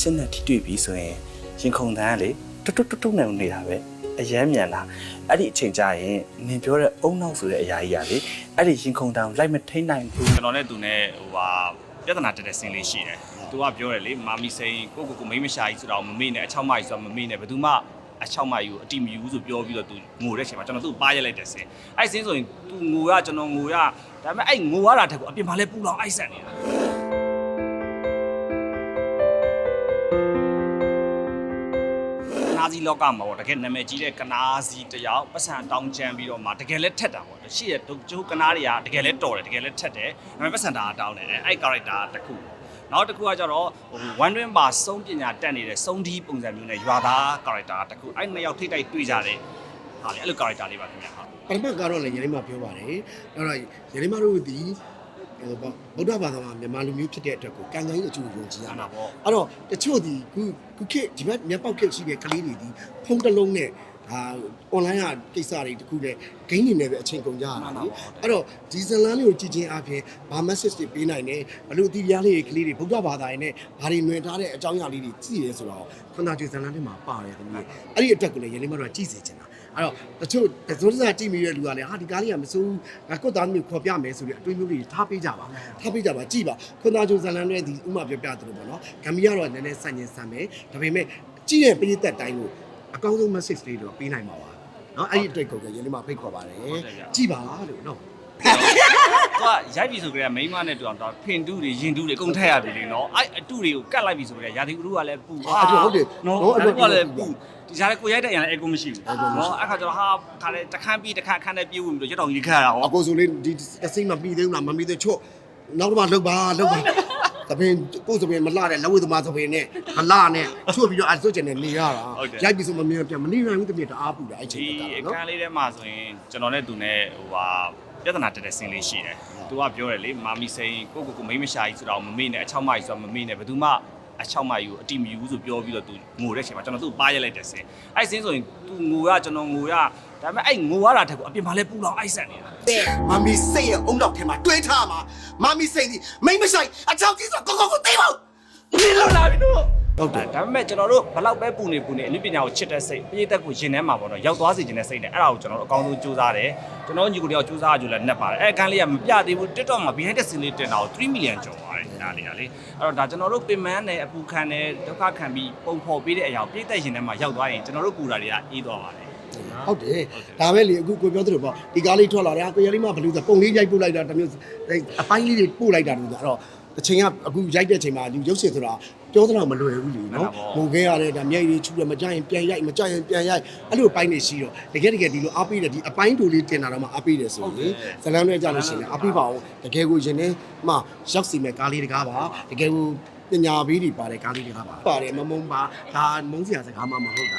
ချစ်နဲ့ထိတွေ့ပြီဆိုရင်ရင်ခုန်တန်းကလေတွတ်တွတ်တွတ်တွတ်နေနေတာပဲအယမ်းမြန်လာအဲ့ဒီအချိန်ကျရင်နင်ပြောတဲ့အုံနောက်ဆိုတဲ့အရာကြီးကလေအဲ့ဒီရင်ခုန်တန်းလိုက်မထိန်နိုင်ဘူးကျွန်တော်နဲ့သူနဲ့ဟိုဟာပြဿနာတက်တဲ့ဆင်းလေးရှိတယ်သူကပြောတယ်လေမာမီစိန်ကိုကိုကိုမိန်းမရှာကြီးဆိုတော့မမေ့နဲ့အချောက်မကြီးဆိုတော့မမေ့နဲ့ဘယ်သူမှအချောက်မကြီးကိုအတိမယူဘူးဆိုပြောပြီးတော့သူငိုတဲ့ချိန်မှာကျွန်တော်သူ့ပါရက်လိုက်တဲ့ဆင်းအဲ့ဆင်းဆိုရင်သူငိုရကျွန်တော်ငိုရဒါပေမဲ့အဲ့ငိုရတာတက်ကိုအပြင်မှာလဲပူလောင်အိုက်ဆက်နေတာ နာဇီလောကမှာပေါ့တကယ်နာမည်ကြီးတဲ့ကနာစီတယောက်ပတ်စံတောင်းချမ်းပြီးတော့မှတကယ်လဲထက်တာပေါ့ရှေ့ရဒုကျိုးကနာတွေကတကယ်လဲတော်တယ်တကယ်လဲထက်တယ်ဒါပေမဲ့ပတ်စံတာတောင်းတယ်အဲ့ character တစ်ခုပေါ့နောက်တစ်ခုကကျတော့ဟို one twin ပါစုံပညာတက်နေတဲ့စုံဒီပုံစံမျိုးနဲ့ရွာသား character တစ်ခုအဲ့နှစ်ယောက်ထိတ်တိုက်တွေ့ကြတယ်ဟာလေအဲ့လို character လေးပါခင်ဗျာဟုတ်ပထမကတော့လည်းယနေ့မှပြောပါတယ်အဲ့တော့ယနေ့မှတို့ဒီ ဟိုပေါ့ဗုဒ္ဓဘာသာမှာမြန်မာလူမျိုးဖြစ်တဲ့အတွက်ကိုကံကံကြီးအကျိုးယုံကြည်ရအဲ့မှာဒါပေါ့အဲ့တော့တချို့ဒီခုခုခေတ်ဒီဘက်မျက်ပေါက်ခေတ်ရှိတဲ့ကလေးတွေဒီဖုန်းတစ်လုံးနဲ့ အာ online ကကိစ္စတွေတခုနဲ့ဂိမ်းနေနေပဲအချိန်ကုန်ကြရတာလေအဲ့တော့ဒီဇလန်လေးကိုကြည့်ချင်းအပြင်ဘာ message တွေပေးနိုင်တယ်ဘလို့ဒီရားလေးတွေကလေးတွေဗုဒ္ဓဘာသာရေးနဲ့ဘာတွေနှွင်ထားတဲ့အကြောင်းအရာလေးတွေကြည့်ရဲဆိုတော့ခန္ဓာကျွေးဇလန်တွေမှာပါတယ်ခင်ဗျအဲ့ဒီအတွက်ကိုလည်းယနေ့မှတော့ကြည့်စေချင်တာအဲ့တော့တချို့တစိုးတစားကြည့်မိတဲ့လူကလည်းဟာဒီကားလေးကမစိုးဘူးငါကုတ်သားမျိုးခေါ်ပြမယ်ဆိုပြီးအတွေးမျိုးတွေထားပေးကြပါထားပေးကြပါကြည့်ပါခန္ဓာကျွေးဇလန်တွေဒီဥမာပြောပြသလိုပေါ့နော်ဂမ်ဘီယာတော့နည်းနည်းဆန့်ကျင်ဆန့်မယ်ဒါပေမဲ့ကြည့်တဲ့ပရိသတ်တိုင်းကို အကောင်းဆုံး message လေးတော့ပေးနိုင်ပါပါနော်အဲ့ဒီအတွက်ကိုလည်းယနေ့မှဖိတ်ခေါ်ပါတယ်ကြည့်ပါလို့နော်သူကရိုက်ပြီဆိုကြတဲ့မိန်းမနဲ့တူအောင်တော့ဖင်တူးတွေရင်တူးတွေအကုန်ထက်ရပြီလေနော်အဲ့အတူတွေကိုကတ်လိုက်ပြီဆိုကြတဲ့ရာသီဥတုကလည်းပူအာအဲ့ဒါဟုတ်တယ်နော်နော်အဲ့အဲ့ဒါဒါကလည်းပူဒီကြားလည်းကိုရိုက်တဲ့အရင်လည်းအကူမရှိဘူးနော်အဲ့ခါကျတော့ဟာခါလေတခန်းပြီးတခန်းခန်းနဲ့ပြေးဝင်ပြီးတော့ရက်တော်ကြီးခါရတာဟောအကိုဆိုလေးဒီအစိမ့်မပြီးသေးဘူးလားမပြီးသေးချွတ်နောက်တော့မှလှုပ်ပါလှုပ်ပါ သပင်ကိုယ်သပင်မလှတဲ့လက်ဝဲသမားသပင်နဲ့မလှနဲ့ချွတ်ပြီးတော့အဲ့စွတ်ကျင်နေနေရတာရိုက်ပြီးဆိုမမြင်ပြန်မနေနိုင်ဘူးတပြည့်တအားပူတာအဲ့ချိန်ဒီကအခနော်န်းလေးထဲမှာဆိုရင်ကျွန်တော်နဲ့သူနဲ့ဟိုဟာပြဿနာတက်တဲ့ဆင်းလေးရှိတယ်သူကပြောတယ်လေမာမီစိန်ကိုကိုကိုမိန်းမရှာကြီးဆိုတော့မမေ့နဲ့အချောက်မကြီးဆိုတော့မမေ့နဲ့ဘယ်သူမှအချောက်မကြီးကိုအတိမယူဘူးဆိုပြောပြီးတော့သူငိုတဲ့ချိန်မှာကျွန်တော်သူ့ပါရက်လိုက်တဲ့ဆင်းအဲ့ဆင်းဆိုရင်သူငိုရကျွန်တော်ငိုရ ဒါပေမဲ့အဲ့ငိုရတာတက်ကိုအပြင်မှာလဲပူလောင်အိုက်ဆက်နေတာမမီစိတ်ရဲ့အုံနောက်ထဲမှာတွဲထားမှာမမီစိတ်ဒီမိမ့်မဆိုင်အချောက်ကြီးဆိုကိုကိုကိုသိပါဦးဒီလိုလာပြီတော့ဟုတ်တယ်ဒါပေမဲ့ကျွန်တော်တို့ဘလောက်ပဲပူနေပူနေအနုပညာကိုချစ်တဲ့စိတ်ပရိသတ်ကိုရင်ထဲမှာပေါ့နော်ရောက်သွားစေခြင်းတဲ့စိတ်နဲ့အဲ့ဒါကိုကျွန်တော်တို့အကောင်းဆုံးစူးစမ်းတယ်ကျွန်တော်ညီကိုတယောက်စူးစမ်းကြလဲနှက်ပါတယ်အဲ့အခန်းလေးကမပြသေးဘူး TikTok မှာ behind the scene လေးတင်တာကို3 million ကျော်ပါတယ်ဒါလေးကလေအဲ့တော့ဒါကျွန်တော်တို့ပင်မန်းနဲ့အပူခံနဲ့ဒုက္ခခံပြီးပုံဖော်ပေးတဲ့အရာကိုပရိသတ်ရင်ထဲမှာရောက်သွားရင်ကျွန်တော်တို့ပူတာတွေကအေးသွားပါတယ် ဟုတ်တယ်ဒါပဲလေအခုကိုပြောသလိုပေါ့ဒီကားလေးထွက်လာတယ်ဟာကိုရလေးမဘလူးဆိုပုံလေးရိုက်ပို့လိုက်တာတမျိုးအပိုင်းလေးတွေပို့လိုက်တာလို့ဆိုတော့အချိန်ကအခုရိုက်တဲ့အချိန်မှာလူရုပ်ရှင်ဆိုတာပြောသလောက်မလွယ်ဘူးလေနော်ငုံခဲ့ရတယ်ဒါမျက်ရည်ချူတယ်မကြရင်ပြန်ရိုက်မကြရင်ပြန်ရိုက်အဲ့လိုအပိုင်းတွေရှိတော့တကယ်တကယ်ဒီလိုအားပေးတယ်ဒီအပိုင်းတူလေးတင်တာတော့မှအားပေးတယ်ဆိုရင်ဇလန်းတွေကြလို့ရှိရင်အားပေးပါအောင်တကယ်ကိုရင်ထဲမှရောက်စီမဲ့ကားလေးတကားပါတကယ်ကိုပညာပေးတွေပါတယ်ကားလေးတွေကားပါပါတယ်မမုံပါဒါမုံစရာစကားမှမဟုတ်တာ